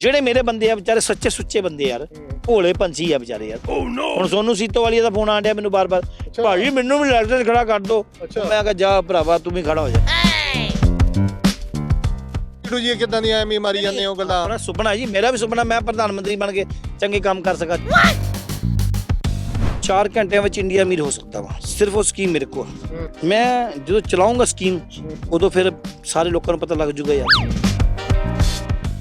ਜਿਹੜੇ ਮੇਰੇ ਬੰਦੇ ਆ ਵਿਚਾਰੇ ਸੱਚੇ ਸੁੱਚੇ ਬੰਦੇ ਯਾਰ ਭੋਲੇ ਪੰਛੀ ਆ ਵਿਚਾਰੇ ਯਾਰ। ਹੁਣ ਸੋਨੂ ਸੀਤੋ ਵਾਲੀ ਦਾ ਫੋਨ ਆਂਡਿਆ ਮੈਨੂੰ ਬਾਰ-ਬਾਰ ਭਾਜੀ ਮੈਨੂੰ ਵੀ ਲੈਟਰ ਖੜਾ ਕਰ ਦੋ। ਮੈਂ ਕਿਹਾ ਜਾ ਭਰਾਵਾ ਤੂੰ ਵੀ ਖੜਾ ਹੋ ਜਾ। ਕਿਡੂ ਜੀ ਕਿਦਾਂ ਦੀਆਂ ਐਵੇਂ ਮਾਰੀ ਜਾਂਦੇ ਹੋ ਗੱਲਾਂ? ਆਪਣਾ ਸੁਪਨਾ ਜੀ ਮੇਰਾ ਵੀ ਸੁਪਨਾ ਮੈਂ ਪ੍ਰਧਾਨ ਮੰਤਰੀ ਬਣ ਕੇ ਚੰਗੇ ਕੰਮ ਕਰ ਸਕਾਂ। 4 ਘੰਟਿਆਂ ਵਿੱਚ ਇੰਡੀਆ ਅਮੀਰ ਹੋ ਸਕਦਾ ਵਾ ਸਿਰਫ ਉਹ ਸਕੀਮ ਮੇਰੇ ਕੋਲ। ਮੈਂ ਜਦੋਂ ਚਲਾਉਂਗਾ ਸਕੀਮ ਉਦੋਂ ਫਿਰ ਸਾਰੇ ਲੋਕਾਂ ਨੂੰ ਪਤਾ ਲੱਗ ਜੂਗਾ ਯਾਰ।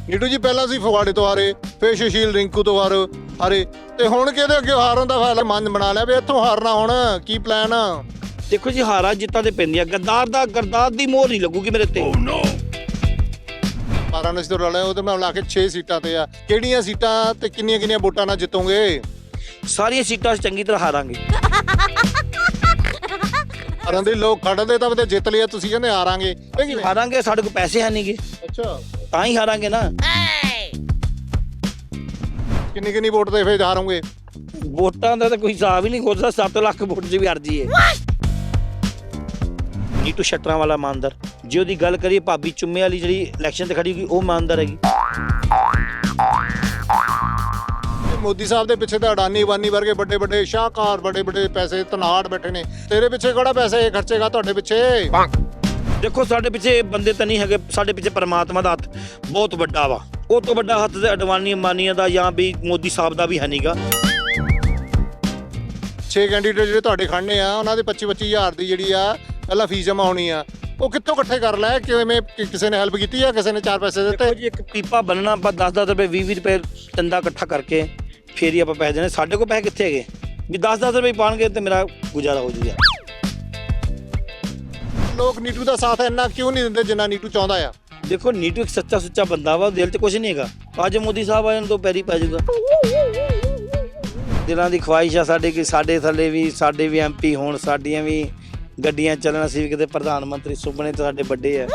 ਨੀਟੂ ਜੀ ਪਹਿਲਾਂ ਸੀ ਫਗਵਾੜੇ ਤੋਂ ਹਾਰੇ ਫੇਰ ਸੁਸ਼ੀਲ ਰਿੰਕੂ ਤੋਂ ਹਾਰ ਹਾਰੇ ਤੇ ਹੁਣ ਕਿਹਦੇ ਅੱਗੇ ਹਾਰਨ ਦਾ ਫੈਸਲਾ? ਮਨ ਬਣਾ ਲਿਆ ਵੀ ਇੱਥੋਂ ਹਾਰਨਾ ਹੁਣ ਕੀ ਪਲਾਨ ਆ ਦੇਖੋ ਜੀ ਹਾਰਾ ਜਿੱਤਾਂ ਤੇ ਪੈਂਦੀਆਂ। ਗੱਦਾਰ ਦਾ ਗਰਦਾਰ ਦੀ ਮੋਹਰ ਨਹੀਂ ਲੱਗੂਗੀ ਮੇਰੇ ਤੇ। ਵਾਰਾਣਸੀ ਤੋਂ ਰਲੇ ਉਹਦੇ ਮੈਂ ਲਾ ਕੇ 6 ਸੀਟਾਂ ਤੇ ਆ। ਕਿਹੜੀਆਂ ਸੀਟਾਂ ਤੇ ਕਿੰਨੀਆਂ ਕਿੰਨੀਆਂ ਵੋਟਾਂ ਨਾਲ ਜਿੱਤੋਗੇ? ਸਾਰੀਆਂ ਸੀਟਾਂ 'ਚ ਚੰਗੀ ਤਰ੍ਹਾਂ ਹਾਰਾਂਗੇ। ਹਾਰਨ ਦੇ ਲੋਕ ਖੜਦੇ ਤਾਂ ਤੇ ਜਿੱਤ ਲਿਆ ਤੁਸੀਂ ਕਹਿੰਦੇ ਹਾਰਾਂਗੇ। ਹਾਰਾਂਗੇ ਸਾਡੇ ਕੋਲ ਪੈਸੇ ਹੈ ਨਹੀਂਗੇ ਅੱਛਾ। ਤਾਂ ਹੀ ਹਾਰਾਂਗੇ ਨਾ। ਕਿੰਨੀ ਕਿੰਨੀ ਵੋਟ ਤੇ ਫੇਰ ਹਾਰੋਗੇ? ਵੋਟਾਂ ਦਾ ਤਾਂ ਕੋਈ ਹਿਸਾਬ ਹੀ ਨਹੀਂ ਹੋ ਸਕਦਾ 7 ਲੱਖ ਵੋਟ 'ਚ ਵੀ ਅਰਜੀ ਹੈ। ਨੀਟੂ ਸ਼ਟਰਾਂ ਵਾਲਾ ਇਮਾਨਦਾਰ। ਜੇ ਉਹਦੀ ਗੱਲ ਕਰੀਏ ਭਾਬੀ ਚੁੰਮੇ ਵਾਲੀ ਜਿਹੜੀ ਇਲੈਕਸ਼ਨ ਤੇ ਖੜੀ ਹੋਈ ਉਹ ਇਮਾਨਦਾਰ ਹੈਗੀ। ਮੋਦੀ ਸਾਹਿਬ ਦੇ ਪਿੱਛੇ ਤਾਂ ਅਡਾਨੀ ਵਾਨੀ ਵਰਗੇ ਵੱਡੇ ਵੱਡੇ ਸ਼ਾਹਕਾਰ ਵੱਡੇ ਵੱਡੇ ਪੈਸੇ ਤਨਾੜ ਬੈਠੇ ਨੇ। ਤੇਰੇ ਪਿੱਛੇ ਕਿਹੜਾ ਪੈਸੇ ਖਰਚੇਗਾ? ਤੁਹਾਡੇ ਪਿੱਛੇ। ਦੇਖੋ ਸਾਡੇ ਪਿੱਛੇ ਬੰਦੇ ਤਾਂ ਨਹੀਂ ਹੈਗੇ ਸਾਡੇ ਪਿੱਛੇ ਪਰਮਾਤਮਾ ਦਾ ਹੱਥ ਬਹੁਤ ਵੱਡਾ ਵਾ। ਉਹ ਤੋਂ ਵੱਡਾ ਹੱਥ ਤੇ ਅਡਵਾਨੀ ਅੰਬਾਨੀਆਂ ਦਾ ਜਾਂ ਵੀ ਮੋਦੀ ਸਾਹਿਬ ਦਾ ਵੀ ਹੈ ਨਹੀਂਗਾ 6 ਕੈਂਡੀਡੇਟ ਜਿਹੜੇ ਤੁਹਾਡੇ ਖੜਨੇ ਆ ਉਹਨਾਂ ਦੇ 25 25000 ਦੀ ਜਿਹੜੀ ਆ ਪਹਿਲਾਂ ਫੀਸ ਜਮਾ ਹੋਣੀ ਆ। ਉਹ ਕਿੱਥੋਂ ਇਕੱਠੇ ਕਰ ਲੈ? ਕਿਵੇਂ ਕਿਸੇ ਨੇ ਹੈਲਪ ਕੀਤੀ ਆ ਕਿਸੇ ਨੇ ਚਾਰ ਪੈਸੇ ਦਿੱਤੇ? ਜੀ ਇੱਕ ਪੀਪਾ ਬੰਨਣਾ ਆਪਾਂ 10-10 ਰੁਪਏ 20-20 ਰੁਪਏ ਚੰਦਾ ਇਕੱਠਾ ਕਰਕੇ ਫੇਰ ਹੀ ਆਪਾਂ ਪੈਸੇ ਦੇਣੇ। ਸਾਡੇ ਕੋਲ ਪੈਸੇ ਕਿੱਥੇ ਹੈਗੇ? ਵੀ 10-10 ਰੁਪਏ ਪਾਣਗੇ ਤੇ ਮੇਰਾ ਗੁਜ਼ਾਰਾ ਹੋ ਜੂਗਾ। ਲੋਕ ਨੀਟੂ ਦਾ ਸਾਥ ਇੰਨਾ ਕਿਉਂ ਨਹੀਂ ਦਿੰਦੇ ਜਿੰਨਾ ਨੀਟੂ ਚਾਹੁੰਦਾ ਆ? ਦੇਖੋ ਨੀਟੂ ਇੱਕ ਸੱਚਾ ਸੁੱਚਾ ਬੰਦਾ ਵਾ ਦਿਲ 'ਚ ਕੁਝ ਨਹੀਂ ਹੈਗਾ। ਅੱਜ ਮੋਦੀ ਸਾਹਿਬ ਆਏ ਨੇ ਤਾਂ ਪੈਰੀ ਪੈ ਜਾਊਗਾ। ਦਿਲਾਂ ਦੀ ਖੁਆਇਸ਼ ਆ ਸਾਡੇ ਕਿ ਸਾਡੇ ਥੱਲੇ ਵੀ ਸਾਡੇ ਵੀ ਐਮਪੀ ਹੋਣ ਸਾਡੀਆਂ ਵੀ ਗੱਡੀਆਂ ਚੱਲਣ। ਅਸੀਂ ਵੀ ਕਿਤੇ ਪ੍ਰਧਾਨ ਮੰਤਰੀ ਸੁਪਨੇ ਤਾਂ ਸਾਡੇ ਵੱਡੇ ਆ।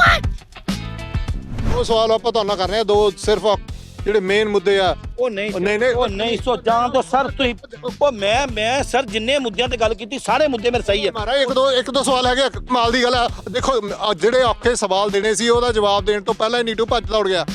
ਉਹ ਸਵਾਲ ਆਪਾਂ ਤੁਹਾਨੂੰ ਕਰ ਰਹੇ ਆ ਦੋ ਸਿਰਫ ਜਿਹੜੇ ਮੇਨ ਮੁੱਦੇ ਆ ਉਹ ਨਹੀਂ ਨਹੀਂ, ਨਹੀਂ। ਉਹ ਨਹੀਂ ਸੋ ਜਾਣ ਤੋਂ ਸਰ ਤੁਸੀਂ ਉਹ ਮੈਂ ਮੈਂ ਸਰ ਜਿੰਨੇ ਮੁੱਦਿਆਂ ਤੇ ਗੱਲ ਕੀਤੀ ਸਾਰੇ ਮੁੱਦੇ ਮੇਰੇ ਸਹੀ ਆ। ਮਾਰਾ ਇੱਕ ਦੋ ਇੱਕ ਦੋ ਸਵਾਲ ਹੈਗੇ ਆ, ਕਮਾਲ ਦੀ ਗੱਲ ਆ। ਦੇਖੋ ਅ, ਜਿਹੜੇ ਔਖੇ ਸਵਾਲ ਦੇਣੇ ਸੀ ਉਹਦਾ ਜਵਾਬ ਦੇਣ ਤੋਂ ਪਹਿਲਾਂ ਹੀ ਨੀਟੂ ਭੱਜ ਦੌੜ ਗਿਆ।